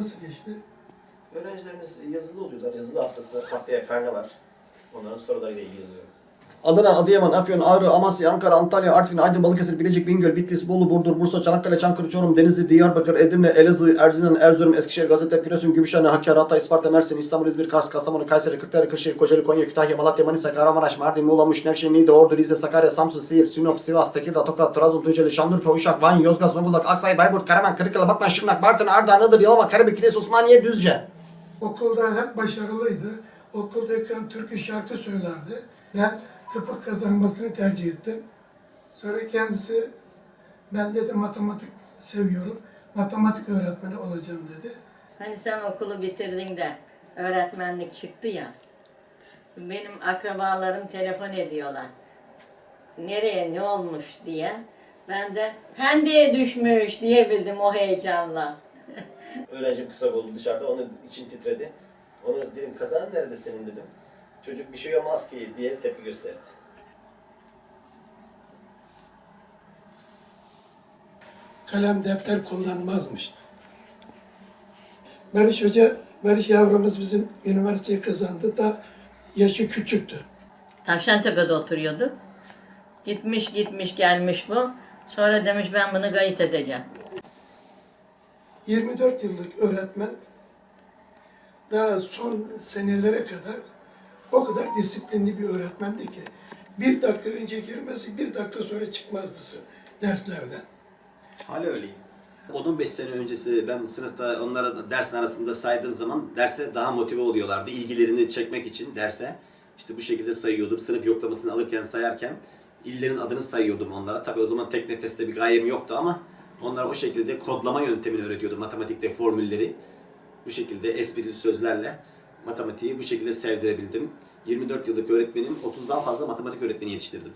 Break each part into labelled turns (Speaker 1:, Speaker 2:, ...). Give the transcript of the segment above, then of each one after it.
Speaker 1: nasıl geçti?
Speaker 2: Öğrencilerimiz yazılı oluyorlar. Yazılı haftası, haftaya karne var. Onların sorularıyla ilgileniyorum.
Speaker 3: Adana, Adıyaman, Afyon, Ağrı, Amasya, Ankara, Antalya, Artvin, Aydın, Balıkesir, Bilecik, Bingöl, Bitlis, Bolu, Burdur, Bursa, Çanakkale, Çankırı, Çorum, Denizli, Diyarbakır, Edirne, Elazığ, Erzincan, Erzurum, Eskişehir, Gaziantep, Giresun, Gümüşhane, Hakkari, Hatay, Isparta, Mersin, İstanbul, İzmir, Kars, Kastamonu, Kayseri, Kırklareli, Kırşehir, Kocaeli, Konya, Kütahya, Malatya, Manisa, Kahramanmaraş, Mardin, Muğla, Muş, Nevşehir, Niğde, Ordu, Rize, Sakarya, Samsun, Siirt, Sinop, Sivas, Tekirdağ, Tokat, Trabzon, Tunceli, Şanlıurfa, Uşak, Van, Yozgat, Zonguldak, Aksay, Bayburt, Karaman, Kırıkkale, Batman, Şırnak, Bartın, Ardahan, Iğdır, Yalova, Karabük, Kilis, Osmaniye, Düzce.
Speaker 1: Okulda hep başarılıydı. Okuldayken türkü şarkı söylerdi. Ben tıpkı kazanmasını tercih ettim. Sonra kendisi ben dedi matematik seviyorum. Matematik öğretmeni olacağım dedi.
Speaker 4: Hani sen okulu bitirdin de öğretmenlik çıktı ya. Benim akrabalarım telefon ediyorlar. Nereye ne olmuş diye. Ben de hendeye düşmüş diyebildim o heyecanla.
Speaker 2: Öğrencim kısa oldu dışarıda, onun için titredi. Onu dedim, kazan nerede senin dedim. Çocuk bir şey olmaz ki diye tepki gösterdi.
Speaker 1: Kalem defter kullanmazmış. Barış Hoca, Barış yavrumuz bizim üniversiteyi kazandı da yaşı küçüktü.
Speaker 4: Tavşantepe'de oturuyordu. Gitmiş gitmiş gelmiş bu. Sonra demiş ben bunu kayıt edeceğim.
Speaker 1: 24 yıllık öğretmen daha son senelere kadar o kadar disiplinli bir öğretmendi ki bir dakika önce girmesi bir dakika sonra çıkmazdı derslerden.
Speaker 5: Hala öyleyim. 15 sene öncesi ben sınıfta onlara dersin arasında saydığım zaman derse daha motive oluyorlardı. İlgilerini çekmek için derse işte bu şekilde sayıyordum. Sınıf yoklamasını alırken sayarken illerin adını sayıyordum onlara. Tabii o zaman tek nefeste bir gayem yoktu ama onlara o şekilde kodlama yöntemini öğretiyordum. Matematikte formülleri bu şekilde esprili sözlerle matematiği bu şekilde sevdirebildim. 24 yıllık öğretmenim 30'dan fazla matematik öğretmeni yetiştirdim.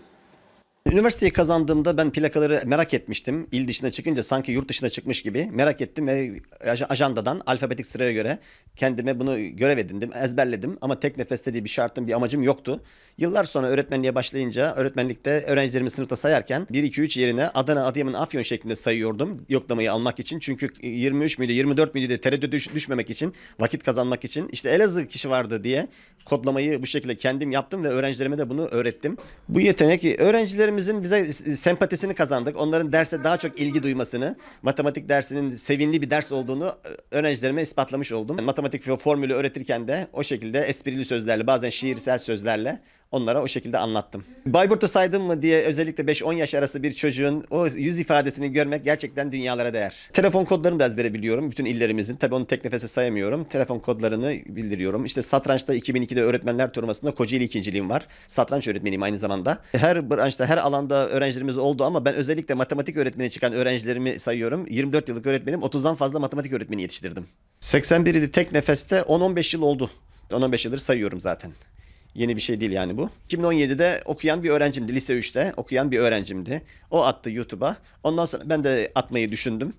Speaker 3: Üniversiteyi kazandığımda ben plakaları merak etmiştim. İl dışına çıkınca sanki yurt dışına çıkmış gibi merak ettim ve aj- ajandadan alfabetik sıraya göre kendime bunu görev edindim, ezberledim. Ama tek nefeste diye bir şartım, bir amacım yoktu. Yıllar sonra öğretmenliğe başlayınca öğretmenlikte öğrencilerimi sınıfta sayarken 1, 2, 3 yerine Adana, Adıyaman, Afyon şeklinde sayıyordum yoklamayı almak için. Çünkü 23 müydü, 24 müydü diye tereddüt düş- düşmemek için, vakit kazanmak için. İşte Elazığ kişi vardı diye kodlamayı bu şekilde kendim yaptım ve öğrencilerime de bunu öğrettim. Bu yetenek öğrencilerimizin bize sempatisini kazandık. Onların derse daha çok ilgi duymasını, matematik dersinin sevinli bir ders olduğunu öğrencilerime ispatlamış oldum. Matematik formülü öğretirken de o şekilde esprili sözlerle, bazen şiirsel sözlerle onlara o şekilde anlattım. Bayburt'u saydım mı diye özellikle 5-10 yaş arası bir çocuğun o yüz ifadesini görmek gerçekten dünyalara değer. Telefon kodlarını da ezbere biliyorum. Bütün illerimizin. Tabii onu tek nefese sayamıyorum. Telefon kodlarını bildiriyorum. İşte satrançta 2002'de öğretmenler turnuvasında Kocaeli ikinciliğim var. Satranç öğretmeniyim aynı zamanda. Her branşta, her alanda öğrencilerimiz oldu ama ben özellikle matematik öğretmeni çıkan öğrencilerimi sayıyorum. 24 yıllık öğretmenim. 30'dan fazla matematik öğretmeni yetiştirdim. 81 idi tek nefeste 10-15 yıl oldu. 10-15 yıldır sayıyorum zaten. Yeni bir şey değil yani bu. 2017'de okuyan bir öğrencimdi. Lise 3'te okuyan bir öğrencimdi. O attı YouTube'a. Ondan sonra ben de atmayı düşündüm.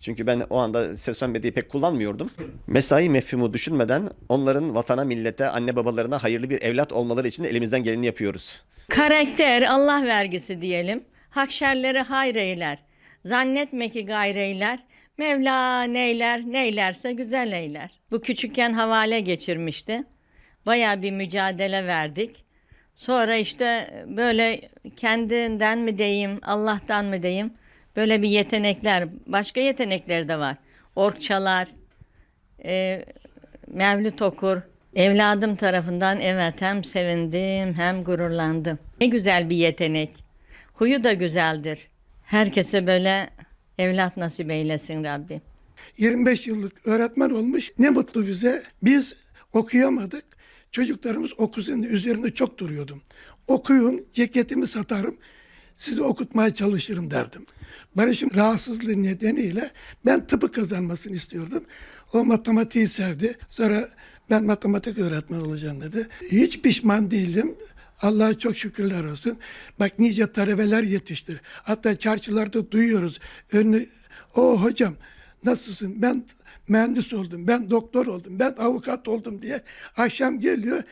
Speaker 3: Çünkü ben o anda sosyal medyayı pek kullanmıyordum. Mesai mefhumu düşünmeden onların vatana, millete, anne babalarına hayırlı bir evlat olmaları için de elimizden geleni yapıyoruz.
Speaker 4: Karakter Allah vergisi diyelim. Hakşerleri hayreyler. Zannetme ki gayreyler. Mevla neyler, neylerse güzel eyler. Bu küçükken havale geçirmişti. Bayağı bir mücadele verdik. Sonra işte böyle kendinden mi diyeyim, Allah'tan mı diyeyim, böyle bir yetenekler, başka yetenekleri de var. Orkçalar, e, Mevlüt okur. Evladım tarafından evet hem sevindim hem gururlandım. Ne güzel bir yetenek. Huyu da güzeldir. Herkese böyle evlat nasip eylesin Rabbim.
Speaker 1: 25 yıllık öğretmen olmuş. Ne mutlu bize. Biz okuyamadık. Çocuklarımız okusun üzerinde çok duruyordum. Okuyun, ceketimi satarım, sizi okutmaya çalışırım derdim. Barış'ın rahatsızlığı nedeniyle ben tıpı kazanmasını istiyordum. O matematiği sevdi. Sonra ben matematik öğretmen olacağım dedi. Hiç pişman değilim. Allah'a çok şükürler olsun. Bak nice talebeler yetişti. Hatta çarşılarda duyuyoruz. Önüne, o hocam nasılsın? Ben mühendis oldum, ben doktor oldum, ben avukat oldum diye akşam geliyor.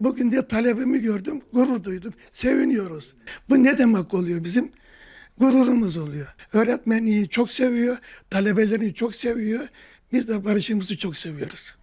Speaker 1: Bugün diye talebimi gördüm, gurur duydum, seviniyoruz. Bu ne demek oluyor bizim? Gururumuz oluyor. Öğretmeni çok seviyor, talebelerini çok seviyor. Biz de barışımızı çok seviyoruz.